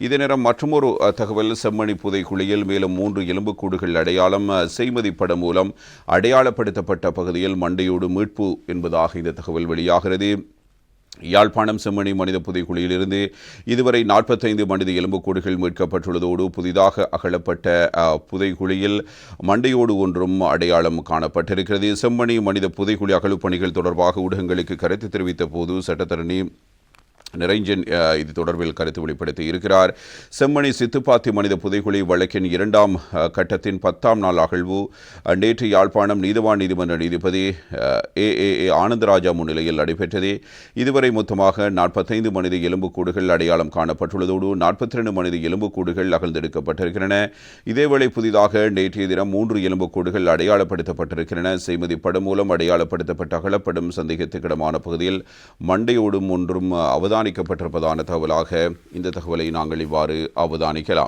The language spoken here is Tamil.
இதே நேரம் மற்றொரு தகவல். செம்மணி புதைக்குழியில் மேலும் மூன்று எலும்புக்கூடுகள் அடையாளம். செய்மதி படம் மூலம் அடையாளப்படுத்தப்பட்ட பகுதியில் மண்டையோடு மீட்பு என்பதாக இந்த தகவல் வெளியாகிறது. யாழ்ப்பாணம் செம்மணி மனித புதைக்குழியிலிருந்து இதுவரை நாற்பத்தைந்து மனித எலும்புக்கூடுகள் மீட்கப்பட்டுள்ளதோடு புதிதாக அகழப்பட்ட புதைக்குழியில் மண்டையோடு ஒன்றும் அடையாளம் காணப்பட்டிருக்கிறது. செம்மணி மனித புதைக்குழி அகழ்வுப் பணிகள் தொடர்பாக ஊடகங்களுக்கு கருத்து தெரிவித்த போது சட்டத்தரணி நிரஞ்சன் இது தொடர்பில் கருத்து வெளிப்படுத்தி இருக்கிறார். செம்மணி சித்துப்பாத்தி மனித புதைகுழி வழக்கின் இரண்டாம் கட்டத்தின் பத்தாம் நாள் அகழ்வு. நேற்று யாழ்ப்பாணம் நீதிவான் நீதிமன்ற நீதிபதி ஏ ஏ ஏ ஆனந்தராஜா முன்னிலையில் நடைபெற்றது. இதுவரை மொத்தமாக நாற்பத்தைந்து மனித எலும்புக்கூடுகள் அடையாளம் காணப்பட்டுள்ளதோடு நாற்பத்தி ரெண்டு மனித எலும்புக்கூடுகள் அகழ்ந்தெடுக்கப்பட்டிருக்கின்றன. இதேவேளை புதிதாக நேற்றைய தினம் மூன்று எலும்புக்கூடுகள் அடையாளப்படுத்தப்பட்டிருக்கின்றன. செய்மதி படம் மூலம் அடையாளப்படுத்தப்பட்ட அகலப்படும் சந்தேகத்துக்கிடமான பகுதியில் மண்டையோடும் ஒன்றும் அவதானிக்கப்பட்டிருப்பதான தகவலாக இந்த தகவலை நாங்கள் இவ்வாறு அவதானிக்கலாம்.